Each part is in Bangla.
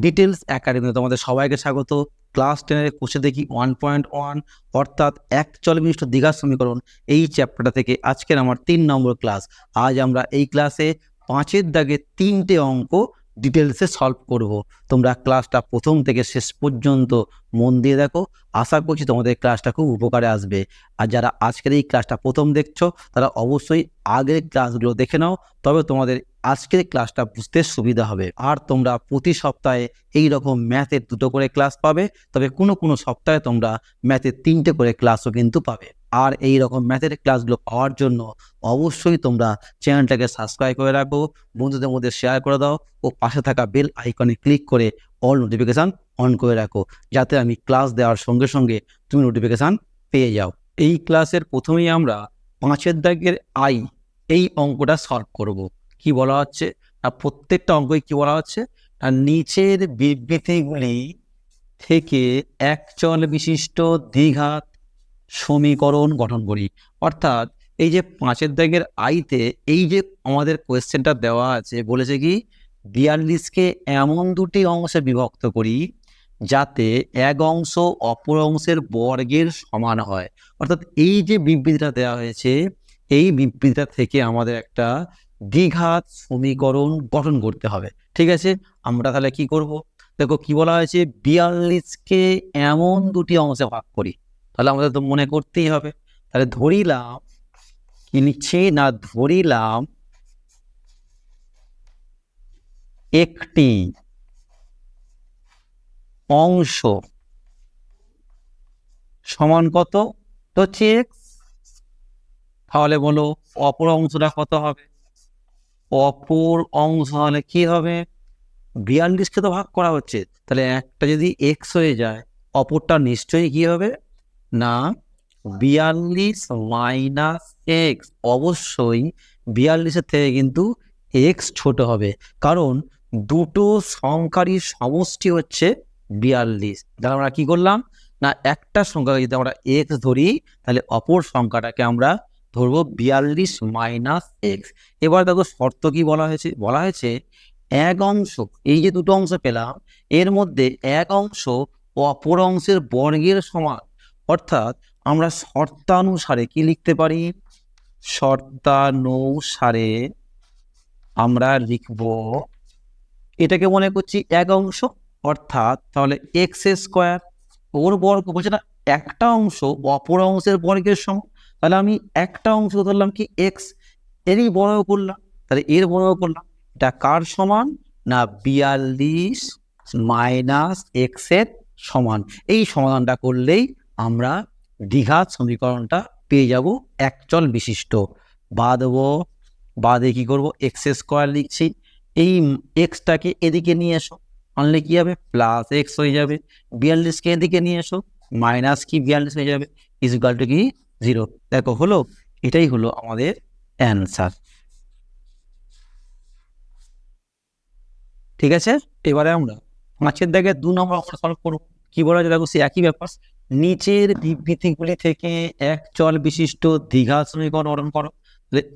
ডিটেলস একাডেমিতে তোমাদের সবাইকে স্বাগত। ক্লাস টেনের কোষে দেখি ওয়ান পয়েন্ট ওয়ান অর্থাৎ এক চলবিষ্ট দীঘার সমীকরণ এই চ্যাপ্টারটা থেকে আজকের আমার তিন নম্বর ক্লাস আজ আমরা এই ক্লাসে পাঁচের দাগে তিনটে অঙ্ক ডিটেলসে সলভ করব। তোমরা ক্লাসটা প্রথম থেকে শেষ পর্যন্ত মন দিয়ে দেখো। আশা করছি তোমাদের ক্লাসটা খুব উপকারে আসবে। আর যারা আজকের এই ক্লাসটা প্রথম দেখছ, তারা অবশ্যই আগের ক্লাসগুলো দেখে নাও। তবে তোমাদের আজকের ক্লাসটা বুঝতে সুবিধা হবে। আর তোমরা প্রতি সপ্তাহে এই রকম ম্যাথের দুটো করে ক্লাস পাবে। তবে কোনো কোনো সপ্তাহে তোমরা ম্যাথের তিনটে করে ক্লাসও কিন্তু পাবে। আর এই রকম ম্যাথের ক্লাসগুলো পাওয়ার জন্য অবশ্যই তোমরা চ্যানেলটাকে সাবস্ক্রাইব করে রাখো বন্ধুদের মধ্যে শেয়ার করে দাও ও পাশে থাকা বেল আইকনে ক্লিক করে অল নোটিফিকেশান অন করে রাখো, যাতে আমি ক্লাস দেওয়ার সঙ্গে সঙ্গে তুমি নোটিফিকেশান পেয়ে যাও। এই ক্লাসের প্রথমেই আমরা পাঁচের দাগের আই এই অঙ্কটা সলভ করব। কি বলা হচ্ছে? আর প্রত্যেকটা অঙ্কই কি বলা হচ্ছে? আর নিচের বিবৃতিগুলি থেকে এক চল বিশিষ্ট দ্বিঘাত সমীকরণ গঠন করি। অর্থাৎ এই যে পাঁচের দাগের আইতে এই যে আমাদের কোয়েশ্চেনটা দেওয়া আছে, বলেছে কি, বিয়াল্লিশকে এমন দুটি অংশে বিভক্ত করি যাতে এক অংশ অপর অংশের বর্গের সমান হয়। অর্থাৎ এই যে বিবৃতিটা দেওয়া হয়েছে, এই বিবৃতিটা থেকে আমাদের একটা দ্বিঘাত সমীকরণ গঠন করতে হবে। ঠিক আছে? আমরা তাহলে কি করব? দেখো কি বলা হয়েছে? বিয়াল্লিশকে এমন দুটি অংশে ভাগ করি। তাহলে আমাদের তো মনে করতেই হবে। তাহলে ধরিলাম, কি লিখছি না, ধরিলাম একটি অংশ। সমান কত? তো হচ্ছে x তাহলে বলো অপর অংশটা কত হবে? অপর অংশ হলে কি হবে? বিয়াল্লিশকে তো ভাগ করা হচ্ছে। তাহলে একটা যদি এক্স হয়ে যায়, অপরটা নিশ্চয়ই কি হবে? না বিয়াল্লিশ মাইনাস এক্স অবশ্যই বিয়াল্লিশের থেকে কিন্তু এক্স ছোট হবে। কারণ দুটো সংখ্যারই সমষ্টি হচ্ছে বিয়াল্লিশ। তাহলে আমরা কী করলাম? না, একটা সংখ্যাকে যদি আমরা এক্স ধরি, তাহলে অপর সংখ্যাটাকে আমরা ধরবো বিয়াল্লিশ মাইনাস এক্স এবার দেখো শর্ত কি বলা হয়েছে? বলা হয়েছে এক অংশ, এই যে দুটো অংশ পেলাম, এর মধ্যে এক অংশ অপর অংশের বর্গের সমান। অর্থাৎ আমরা শর্তানুসারে কি লিখতে পারি? শর্তানুসারে আমরা লিখব এটাকে মনে করছি এক অংশ, অর্থাৎ তাহলে এক্স স্কোয়ার ওর বর্গ বলছে না, একটা অংশ অপর অংশের বর্গের সমান তাহলে আমি একটা অংশ ধরলাম কি এক্স এরই বড় করলাম, তাহলে এর বড় করলাম, এটা কার সমান না বিয়াল্লিশ মাইনাস এক্সের সমান? এই সমাধানটা করলেই আমরা দ্বিঘাত সমীকরণটা পেয়ে যাব একচল বিশিষ্ট। বা দেবো বাদে কী করব? এক্স স্কোয়ার লিখছি। এই এক্সটাকে এদিকে নিয়ে এসো। আনলে কী হবে? প্লাস এক্স হয়ে যাবে। বিয়াল্লিশকে এদিকে নিয়ে এসো। মাইনাস কি? বিয়াল্লিশ হয়ে যাবে। ইজুকাল টু কি? জিরো দেখো, হলো? এটাই হলো আমাদের অ্যান্সার ঠিক আছে? এবারে আমরা পাঁচের দাগে দু নম্বর অঙ্কটা সলভ করব। কী বলা যায়? দেখো, সে একই ব্যাপার। নিচের বিবৃতিগুলি থেকে এক চল বিশিষ্ট দীঘা সমীকরণ গঠন করো।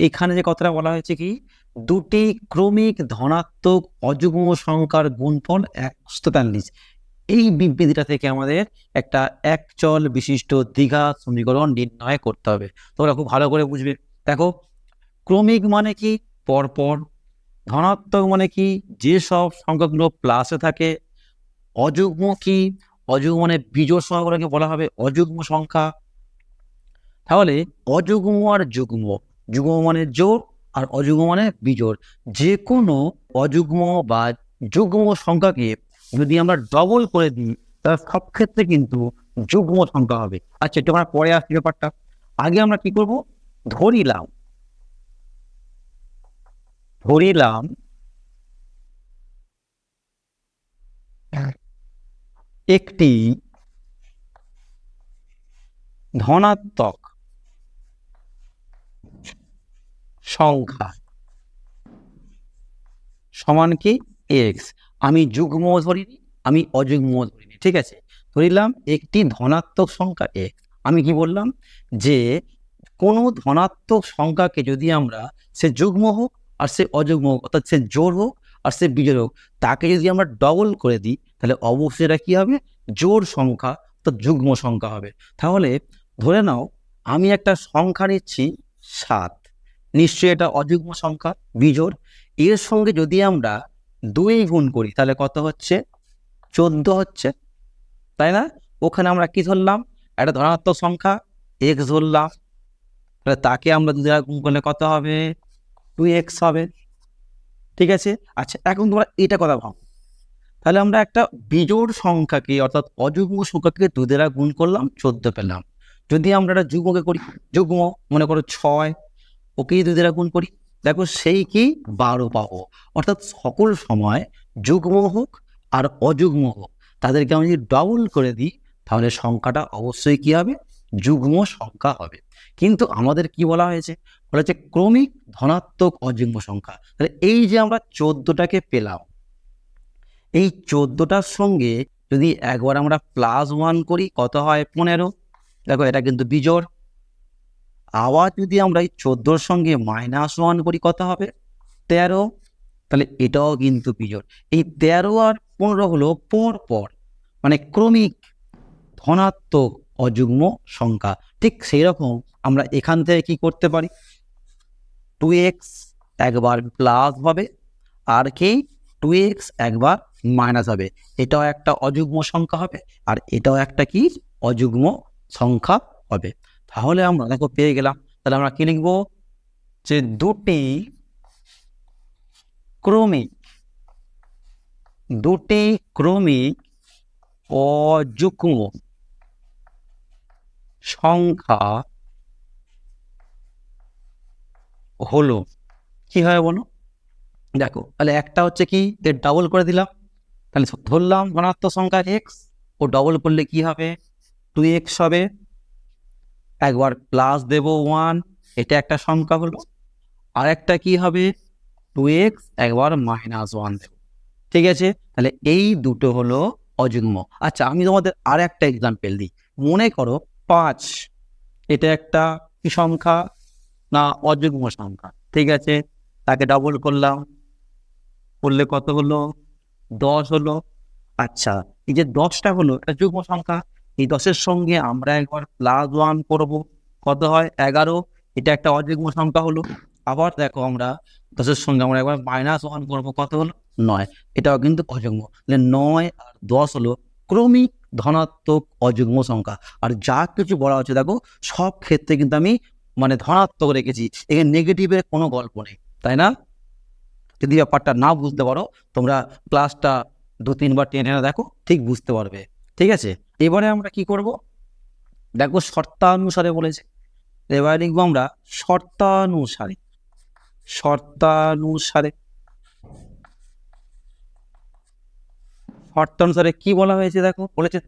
এখানে যে কথাটা বলা হয়েছে কি? দুটি ক্রমিক ধনাত্মক অযুগ্ম সংখ্যার গুণফল একশো তেতাল্লিশ। এই বিবৃতিটা থেকে আমাদের একটা এক চল বিশিষ্ট দীঘা সমীকরণ নির্ণয় করতে হবে। তোমরা খুব ভালো করে বুঝবে। দেখো, ক্রমিক মানে কি? পরপর। ধনাত্মক মানে কি? যেসব সংখ্যাগুলো প্লাসে থাকে, অযুগ্ম কি? অযুগ্ম মানে বিজোড় সংখ্যাগুলোকে বলা হবে অযুগ্ম সংখ্যা। তাহলে অযুগ্ম আর যুগ্ম যুগ্ম মানে জোর আর অযুগ্ম মানে বিজোড়। যে কোনো অযুগ্ম বা যুগ্ম সংখ্যাকে যদি আমরা ডবল করে দিই, তাহলে সব ক্ষেত্রে কিন্তু যুগ্ম সংখ্যা হবে। আচ্ছা একটু আমরা পরে আসছি ব্যাপারটা। আগে আমরা কি করব? ধরিলাম। ধরিলাম একটি ধনাত্মক সংখ্যা সমান কি? এক্স আমি যুগ্ম ধরিনি, আমি অযুগ্ম ধরিনি, ঠিক আছে? ধরিলাম একটি ধনাত্মক সংখ্যা এক্স আমি কি বললাম? যে কোনো ধনাত্মক সংখ্যাকে যদি আমরা সে যুগ্ম হোক আর সে অযুগ্ম হোক, অর্থাৎ সে জোর হোক আর সে বিজোড় হোক, তাকে যদি আমরা ডবল করে দিই, তাহলে অবশ্যই এটা কী হবে? জোর সংখ্যা তো যুগ্ম সংখ্যা হবে। তাহলে ধরে নাও, আমি একটা সংখ্যা নিচ্ছি সাত। নিশ্চয়ই এটা অযুগ্ম সংখ্যা, বিজোড়। এর সঙ্গে যদি আমরা দুই গুণ করি, তাহলে কত হচ্ছে? চোদ্দ হচ্ছে। তাই না? ওখানে আমরা কি ধরলাম? একটা ধনাত্মক সংখ্যা এক্স ধরলাম। তাহলে তাকে আমরা দু দ্বারা গুণ করলে কত হবে? টু এক্স হবে। ঠিক আছে? আচ্ছা এখন তোমরা এটা কথা ভাবো। তাহলে আমরা একটা বিজোড় সংখ্যাকে অর্থাৎ অযুগ্ম সংখ্যাকে দু দ্বারা গুণ করলাম, চোদ্দ পেলাম। যদি আমরা একটা যুগ্মকে করি, যুগ্ম মনে করো ছয়, ওকেই দু দ্বারা গুণ করি, দেখো সেই কি? বারো পাবো। অর্থাৎ সকল সময় যুগ্ম হোক আর অযুগ্ম হোক, তাদেরকে আমি যদি ডবল করে দিই, তাহলে সংখ্যাটা অবশ্যই কি হবে? যুগ্ম সংখ্যা হবে। কিন্তু আমাদের কি বলা হয়েছে? বলা হচ্ছে ক্রমিক ধনাত্মক অযুগ্ম সংখ্যা। তাহলে এই যে আমরা চোদ্দোটাকে পেলাম, এই চোদ্দোটার সঙ্গে যদি একবার আমরা প্লাস ওয়ান করি, কত হয়? পনেরো। দেখো, এটা কিন্তু বিজোড়। আবার যদি আমরা এই চোদ্দোর সঙ্গে মাইনাস ওয়ান করি, কত হবে? তেরো। তাহলে এটাও কিন্তু বিজোড়। এই তেরো আর পনেরো হলো পর পর মানে ক্রমিক ধনাত্মক অযুগ্ম সংখ্যা। ঠিক সেই রকম আমরা এখান থেকে কি করতে পারি? টু এক্স একবার প্লাস হবে, আর কি টু এক্স একবার মাইনাস হবে। এটাও একটা অযুগ্ম সংখ্যা হবে, আর এটাও একটা কি? অযুগ্ম সংখ্যা হবে। তাহলে আমরা দেখো পেয়ে গেলাম। তাহলে আমরা কি লিখব? যে দুটি ক্রমিক দুটি ক্রমিক অযুগ্ম সংখ্যা হলো। কি হয় বলো? দেখো, তাহলে একটা হচ্ছে কি এর ডাবল করে দিলাম, তাহলে ধরলাম ধনাত্মক সংখ্যা এক্স ও ডবল করলে কি হবে? টু এক্স হবে। একবার প্লাস দেব ওয়ান এটা একটা সংখ্যা হলো। আর একটা কি হবে? টু এক্স একবার মাইনাস ওয়ান দেব। ঠিক আছে? তাহলে এই দুটো হলো অযুগ্ম। আচ্ছা আমি তোমাদের আর একটা এক্সাম্পল দিই। মনে করো, পাঁচ, এটা একটা কি সংখ্যা? না অযুগ্ম সংখ্যা। ঠিক আছে? তাকে ডবল করলাম। করলে কত হলো? দশ হলো। আচ্ছা এই যে দশটা হলো, এটা যুগ্ম সংখ্যা। এই দশের সঙ্গে আমরা একবার প্লাস ওয়ান করব। কত হয়? এগারো। এটা একটা অযুগ্ম সংখ্যা হলো। আবার দেখো আমরা দশের সঙ্গে আমরা একবার মাইনাস ওয়ান করব। কত হলো? নয়। এটাও কিন্তু অযুগ্ম। নয় আর দশ হলো ক্রমিক ধনাত্মক অযুগ্ম সংখ্যা। আর যা কিছু বলা হচ্ছে, দেখো, সব ক্ষেত্রে কিন্তু আমি মানে ধনাত্মক রেখেছি এখানে নেগেটিভের কোনো গল্প নেই, তাই না? যদি ব্যাপারটা না বুঝতে পারো, তোমরা ক্লাসটা দু তিনবার টেনে দেখো, ঠিক বুঝতে পারবে, ঠিক আছে? এবারে আমরা কি করব? দেখো শর্তানুসারে বলেছে, এবারে লিখব আমরা শর্তানুসারে শর্তানুসারে শর্তানুসারে কি বলা হয়েছে দেখো? বলেছে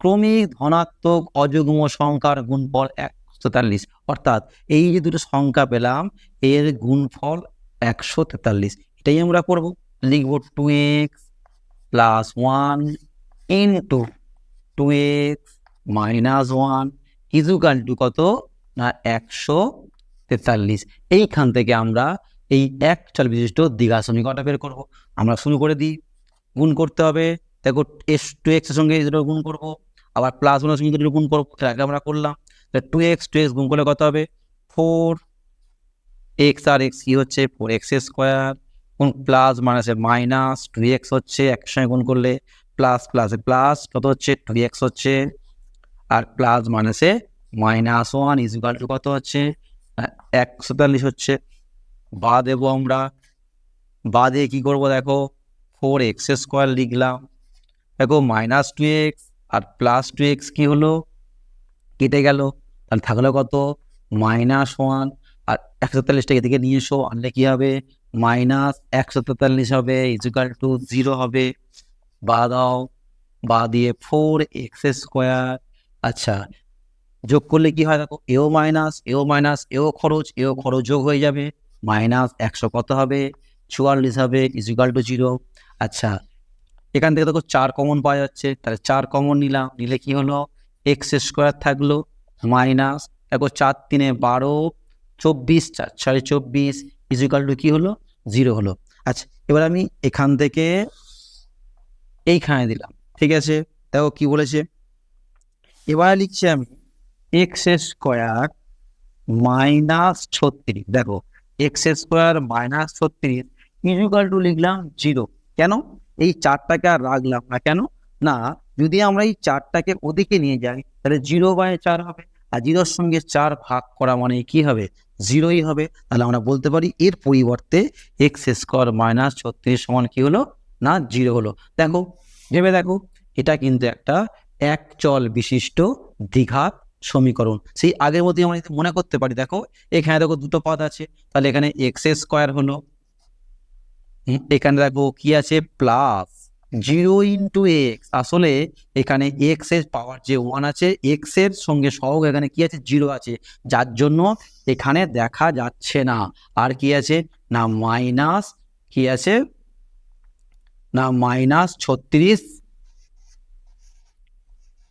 ক্রমিক ধনাত্মক অযুগ্ম সংখ্যার গুণফল একশো তেতাল্লিশ অর্থাৎ এই যে দুটো সংখ্যা পেলাম, এর গুণফল একশো তেতাল্লিশ। এটাই আমরা করব। লিখব two x plus one into two two x minus one equal to কত? না, একশো তেতাল্লিশ। এইখান থেকে আমরা এই এক চল বিশিষ্ট দীঘা সমীকরণটা বের করব। আমরা শুরু করে দিই। গুণ করতে হবে। দেখো, এস টু এক্সের সঙ্গে দুটো গুণ করব। আবার প্লাস ওয়ানের সঙ্গে দুটো গুণ করব। আগে আমরা করলাম। টু এক্স টু এক্স গুণ করলে কত হবে? ফোর এক্স আর এক্স কি হচ্ছে? ফোর এক্স স্কোয়ার কোন প্লাস মাইনাসে মাইনাস টু এক্স হচ্ছে, একসঙ্গে গুণ করলে প্লাস প্লাসে প্লাস কত হচ্ছে? টু এক্স হচ্ছে। আর প্লাস মাইনাসে মাইনাস ওয়ান ইজুকাল টু কত হচ্ছে? একশো তেতাল্লিশ হচ্ছে। বা দেবো আমরা। বা দিয়ে কী করব দেখো? ফোর এক্স স্কোয়ার লিখলাম। দেখো মাইনাস টু এক্স আর প্লাস টু এক্স কী হলো? কেটে গেল। তাহলে থাকল কত? মাইনাস ওয়ান আর একশো তেতাল্লিশটা এদিকে নিয়ে এসো, আনলে কী হবে? মাইনাস একশো তেতাল্লিশ হবে ইজুকাল টু জিরো হবে। বা দাও, বা দিয়ে ফোর এক্স স্কোয়ার আচ্ছা। যোগ করলে কি হয় দেখো? এও মাইনাস এও মাইনাস এও খরচ এও খরচ যোগ হয়ে যাবে। মাইনাস একশো কত হবে? চুয়াল্লিশ হবে ইজুকাল টু জিরো আচ্ছা এখান থেকে দেখো চার কমন পাওয়া যাচ্ছে। তাহলে চার কমন নিলাম, নিলে কি হলো? এক্স স্কোয়ার থাকল। মাইনাস দেখো চার তিনে বারো, চব্বিশ, চার ছয় চব্বিশ ইজুকাল টু কী হলো? জিরো হলো। আচ্ছা এবার আমি এখান থেকে এইখানে দিলাম, ঠিক আছে? দেখো কি বলেছে? এবার লিখছি আমি এক্স স্কোয়ার মাইনাস ছত্রিশ। দেখো এক্স স্কোয়ার মাইনাস ছত্রিশ ইজুকাল টু লিখলাম জিরো কেন? এই চারটাকে আর রাখলাম না। কেন? না, যদি আমরা এই চারটাকে ওদিকে নিয়ে যাই, তাহলে জিরো বাই চার হবে। আর জিরোর সঙ্গে চার ভাগ করা মানে কি হবে? জিরোই হবে। তাহলে আমরা বলতে পারি এর পরিবর্তে এক্স স্কোয়ার মাইনাস ছত্রিশ সমান কি হলো? না, জিরো হলো। দেখো, ভেবে দেখো, এটা কিন্তু একটা এক চল বিশিষ্ট দ্বিঘাত সমীকরণ। সেই আগের মধ্যে আমরা মনে করতে পারি, দেখো, এখানে দেখো দুটো পদ আছে। তাহলে এখানে এক্স স্কোয়ার হলো। এখানে দেখো কি আছে? প্লাস জিরো ইন্টু এক্স আসলে এখানে এক্সের পাওয়ার যে ওয়ান আছে এক্সের সঙ্গে সহগ এখানে কি আছে? জিরো আছে। যার জন্য এখানে দেখা যাচ্ছে না। আর কি আছে? না মাইনাস কি আছে? না মাইনাস ছত্রিশ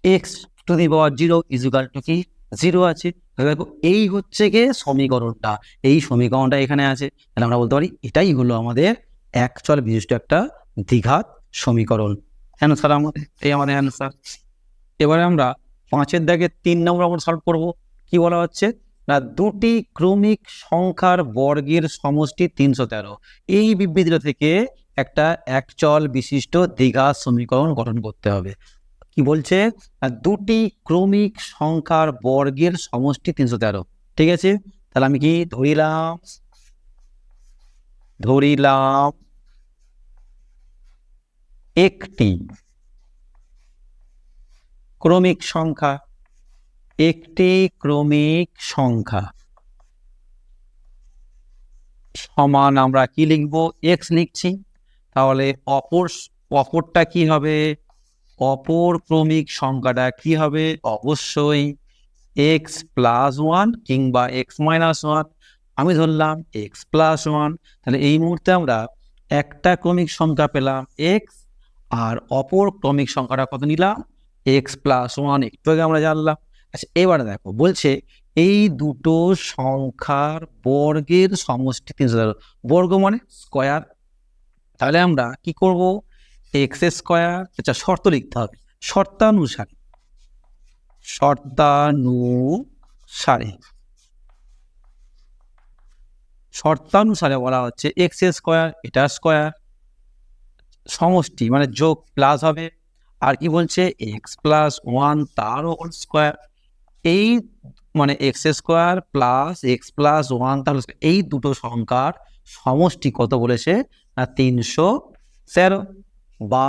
x to the power zero equal to কি? জিরো আছে। দেখো, এই হচ্ছে গিয়ে সমীকরণটা। এই সমীকরণটা এখানে আছে। তাহলে আমরা বলতে পারি, এটাই হলো আমাদের অ্যাকচুয়াল বিশিষ্ট একটা দ্বিঘাত সমীকরণ। অ্যান্সার আমাদের এই আমাদের অ্যান্সার এবারে আমরা পাঁচের দাগে তিন নম্বর আমরা সলভ করব। কি বলা হচ্ছে? না, দুটি ক্রমিক সংখ্যার বর্গের সমষ্টি তিনশো তেরো। এই বিবৃতিটা থেকে একটা একচল বিশিষ্ট দ্বিঘাত সমীকরণ গঠন করতে হবে। কি বলছে? দুটি ক্রমিক সংখ্যার বর্গের সমষ্টি তিনশো তেরো। ঠিক আছে? তাহলে আমি কি ধরিলাম? ধরিলাম। একটি। ক্রমিক সংখ্যা। একটি ক্রমিক সংখ্যা। সমান আমরা কি লিখব? এক্স লিখছি। তাহলে অপর অপরটা কি হবে? অপর ক্রমিক সংখ্যাটা কি হবে? অবশ্যই এক্স প্লাস ওয়ান কিংবা এক্স মাইনাস ওয়ান আমি ধরলাম এক্স প্লাস ওয়ান তাহলে এই মুহূর্তে আমরা একটা ক্রমিক সংখ্যা পেলাম এক্স আর অপর ক্রমিক সংখ্যাটা কত নিলাম? এক্স প্লাস ওয়ান একটু আগে আমরা জানলাম। আচ্ছা এবারে দেখো, বলছে এই দুটো সংখ্যার বর্গের সমষ্টি তিনশো তেরো বর্গ মানে স্কোয়ার তাহলে আমরা কি করব? এক্স স্কোয়ার আচ্ছা শর্ত লিখতে হবে। শর্তানুসারে শর্তানুসারে শর্তানুসারে বলা হচ্ছে এক্স স্কোয়ার এটা স্কোয়ার সমষ্টি মানে যোগ প্লাস হবে, আর কি বলছে? এক্স প্লাস ওয়ান তারও হোল স্কোয়ার এই মানে x square plus x plus one তার এই দুটো সংখ্যার সমষ্টি কত বলেছে? না, তিনশো তেরো। বা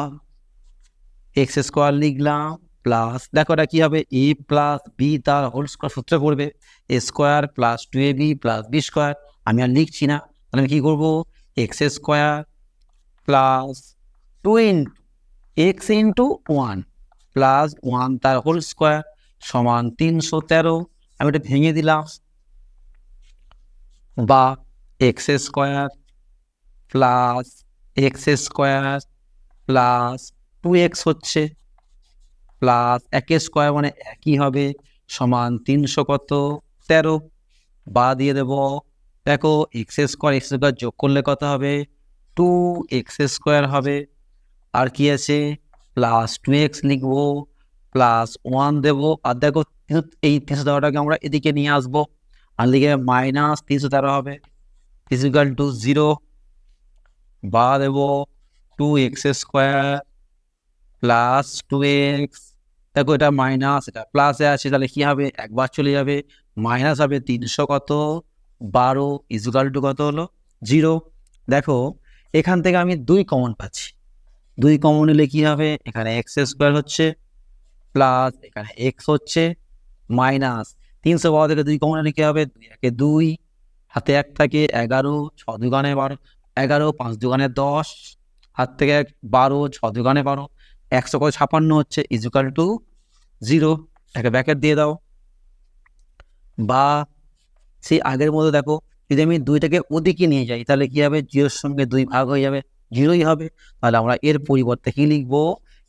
এক্স স্কোয়ার লিখলাম প্লাস দেখো এটা কি হবে? এ প্লাস বি তার হোল স্কোয়ার সূত্র করবে a square plus two a b plus b square আমি আর লিখছি না। তাহলে আমি কী করব? X square plus two into x into one plus one তার হোল স্কোয়ার সমান তিনশো তেরো। আমি এটা ভেঙে দিলাম। বা x square plus x square plus two x হচ্ছে। প্লাস এক স্কোয়ার মানে একই হবে, সমান তিনশো কত? তেরো। বা দিয়ে দেব, দেখো এক্স স্কোয়ার এক্স স্কোয়ার যোগ করলে কত হবে? টু এক্স স্কোয়ার হবে। আর কি আছে? প্লাস টু এক্স লিখব প্লাস ওয়ান দেবো। আর দেখো এই তিনশো তেরোটাকে আমরা এদিকে নিয়ে আসব। আর লিখে মাইনাস তিনশো তেরো হবে। ফিজিক্যাল টু জিরো বা দেবো two x square plus two x দেখো, এটা মাইনাস এটা প্লাসে আছে, তাহলে কী হবে? একবার চলে যাবে। মাইনাস হবে তিনশো কত? বারো। ইজুকাল টু কত হলো? জিরো দেখো, এখান থেকে আমি দুই কমন পাচ্ছি। দুই কমন নিলে কি হবে? এখানে এক্স স্কোয়ার হচ্ছে প্লাস এখানে এক্স হচ্ছে মাইনাস তিনশো বারো থেকে দুই কমন নিলে কি হবে? দুই একে দুই, হাতে এক থাকে এগারো, ছ দুগানে বারো, এগারো, পাঁচ দুগানে দশ, হাত থেকে এক বারো, ছ দুগানে বারো, একশো করে ছাপান্ন হচ্ছে ইজুকাল টু জিরো একে ব্যাকেট দিয়ে দাও। বা সেই আগের মতো দেখো, যদি আমি দুইটাকে ওদিকে নিয়ে যাই, তাহলে কি হবে? জিরোর সঙ্গে দুই ভাগ হয়ে যাবে। জিরোই হবে, তাহলে আমরা এর পরিবর্তে কি লিখব?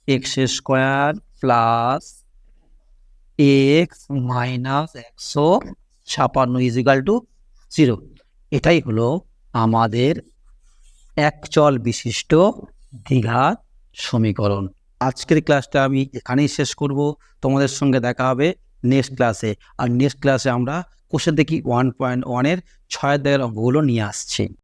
X square plus x minus একশো ছাপান্ন ইজিক্যাল টু জিরো এটাই হলো আমাদের এক চল বিশিষ্ট দ্বিঘাত সমীকরণ। আজকের ক্লাসটা আমি এখানেই শেষ করব। তোমাদের সঙ্গে দেখা হবে নেক্সট ক্লাসে আর নেক্সট ক্লাসে আমরা কোষে দেখি ওয়ান পয়েন্ট ওয়ানের ছয় দাগের অঙ্কগুলো নিয়ে আসছি।